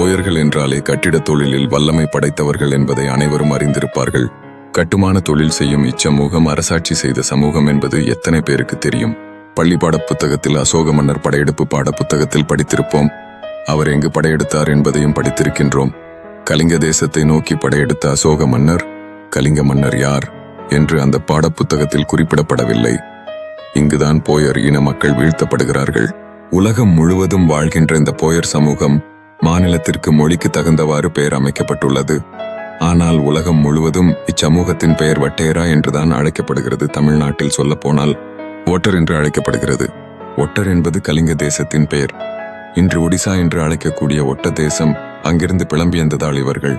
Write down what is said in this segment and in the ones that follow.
போயர்கள் என்றாலே கட்டிடத் தொழிலில் வல்லமை படைத்தவர்கள் என்பதை அனைவரும் அறிந்திருப்பார்கள். கட்டுமான தொழில் செய்யும் இச்சமூகம் அரசாட்சி செய்த சமூகம் என்பது எத்தனை பேருக்கு தெரியும்? பள்ளி பாடப் புத்தகத்தில் அசோக மன்னர் படையெடுப்பு பாட புத்தகத்தில் படித்திருப்போம். அவர் எங்கு படையெடுத்தார் என்பதையும் படித்திருக்கின்றோம். கலிங்க தேசத்தை நோக்கி படையெடுத்த அசோக மன்னர் கலிங்க மன்னர் யார்? என்று அந்த பாடப்புத்தகத்தில் குறிப்பிடப்படவில்லை. இங்குதான் போயர் இன மக்கள் வீழ்த்தப்படுகிறார்கள். உலகம் முழுவதும் வாழ்கின்ற இந்த போயர் சமூகம் மாநிலத்திற்கு மொழிக்கு தகுந்தவாறு பெயர் அமைக்கப்பட்டுள்ளது. ஆனால் உலகம் முழுவதும் இச்சமூகத்தின் பெயர் வட்டேரா என்றுதான் அழைக்கப்படுகிறது தமிழ்நாட்டில் சொல்லப்போனால். ஒட்டர் என்று அழைக்கப்படுகிறது. ஒட்டர் என்பது கலிங்க தேசத்தின் பெயர். இன்று ஒடிசா என்று அழைக்கக்கூடிய ஒட்ட தேசம் அங்கிருந்து பிளம்பியந்ததால் இவர்கள்.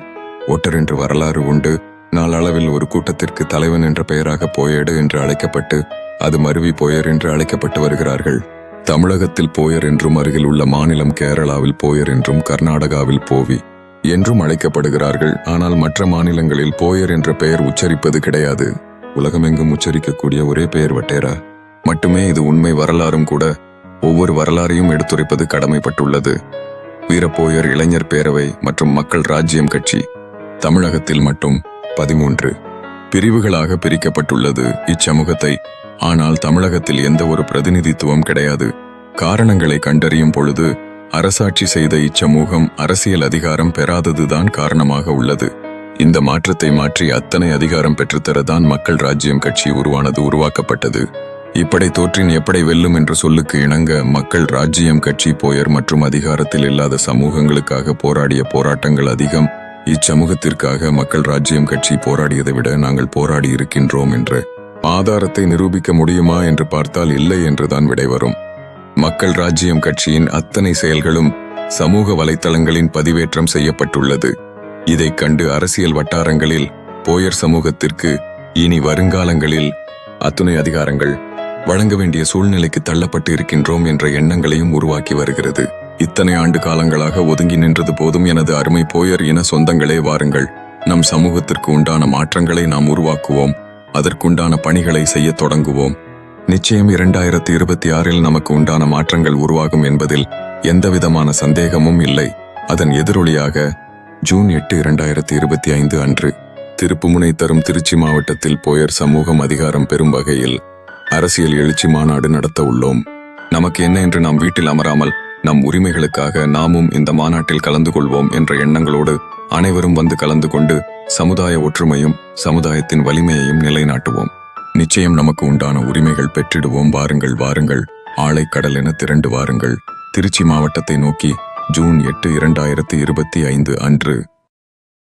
ஒட்டர் என்று வரலாறு உண்டு. நாளளவில் ஒரு கூட்டத்திற்கு தலைவன் என்ற பெயராக போயேடு என்று அழைக்கப்பட்டு அது மருவி போயர் என்று அழைக்கப்பட்டு வருகிறார்கள். தமிழகத்தில் போயர் என்றும் அருகில் உள்ள மாநிலம் கேரளாவில் போயர் என்றும் கர்நாடகாவில் போவி என்றும் அழைக்கப்படுகிறார்கள். ஆனால் மற்ற மாநிலங்களில் போயர் என்ற பெயர் உச்சரிப்பது கிடையாது. உலகமெங்கும் உச்சரிக்கக்கூடிய ஒரே பெயர் வட்டேரா? மட்டுமே இது உண்மை வரலாறும் கூட. ஒவ்வொரு வரலாறையும் எடுத்துரைப்பது கடமைப்பட்டுள்ளது. வீரப்போயர் இளைஞர் பேரவை மற்றும் மக்கள் ராஜ்யம் கட்சி தமிழகத்தில் மட்டும் பதிமூன்று பிரிவுகளாக பிரிக்கப்பட்டுள்ளது. இச்சமூகத்தை ஆனால் தமிழகத்தில் எந்த ஒரு பிரதிநிதித்துவம் கிடையாது. காரணங்களை கண்டறியும் பொழுது அரசாட்சி செய்த இச்சமூகம் அரசியல் அதிகாரம் பெறாததுதான் காரணமாக உள்ளது. இந்த மாற்றத்தை மாற்றி அத்தனை அதிகாரம் பெற்றுத்தரதான் மக்கள் ராஜ்யம் கட்சி உருவானது உருவாக்கப்பட்டது. இப்படை தோற்றின் எப்படை வெல்லும் என்ற சொல்லுக்கு இணங்க மக்கள் ராஜ்யம் கட்சி போயர் மற்றும் அதிகாரத்தில் இல்லாத சமூகங்களுக்காக போராடிய போராட்டங்கள் அதிகம். இச்சமூகத்திற்காக மக்கள் ராஜ்யம் கட்சி போராடியதை விட நாங்கள் போராடி இருக்கின்றோம் என்ற ஆதாரத்தை நிரூபிக்க முடியுமா என்று பார்த்தால் இல்லை என்றுதான் விடை வரும். மக்கள் ராஜ்யம் கட்சியின் அத்தனை செயல்களும் சமூக வலைத்தளங்களின் பதிவேற்றம் செய்யப்பட்டுள்ளது. இதைக் கண்டு அரசியல் வட்டாரங்களில் போயர் சமூகத்திற்கு இனி வருங்காலங்களில் அத்துணை அதிகாரங்கள் வழங்க வேண்டிய சூழ்நிலைக்கு தள்ளப்பட்டு இருக்கின்றோம் என்ற எண்ணங்களையும் உருவாக்கி வருகிறது. இத்தனை ஆண்டு காலங்களாக ஒதுங்கி நின்றது போதும் எனது அருமை போயர் இன சொந்தங்களே வாருங்கள். நம் சமூகத்திற்கு உண்டான மாற்றங்களை நாம் உருவாக்குவோம். அதற்குண்டான பணிகளை செய்ய தொடங்குவோம். நிச்சயம் இரண்டாயிரத்தி இருபத்தி ஆறில் நமக்கு உண்டான மாற்றங்கள் உருவாகும் என்பதில் எந்தவிதமான சந்தேகமும் இல்லை. அதன் எதிரொலியாக ஜூன் எட்டு இரண்டாயிரத்தி இருபத்தி ஐந்து அன்று திருப்புமுனை தரும் திருச்சி மாவட்டத்தில் போயர் சமூகம் அதிகாரம் பெறும் வகையில் அரசியல் எழுச்சி மாநாடு நடத்த உள்ளோம். நமக்கு என்ன என்று நாம் வீட்டில் அமராமல் நம் உரிமைகளுக்காக நாமும் இந்த மாநாட்டில் கலந்து கொள்வோம் என்ற எண்ணங்களோடு அனைவரும் வந்து கலந்து கொண்டு சமுதாய ஒற்றுமையும் சமுதாயத்தின் வலிமையையும் நிலைநாட்டுவோம். நிச்சயம் நமக்கு உண்டான உரிமைகள் பெற்றிடுவோம். வாருங்கள் வாருங்கள். ஆலைக்கடல் என திரண்டு வாருங்கள். திருச்சி மாவட்டத்தை நோக்கி ஜூன் எட்டு இரண்டாயிரத்தி இருபத்தி ஐந்து அன்று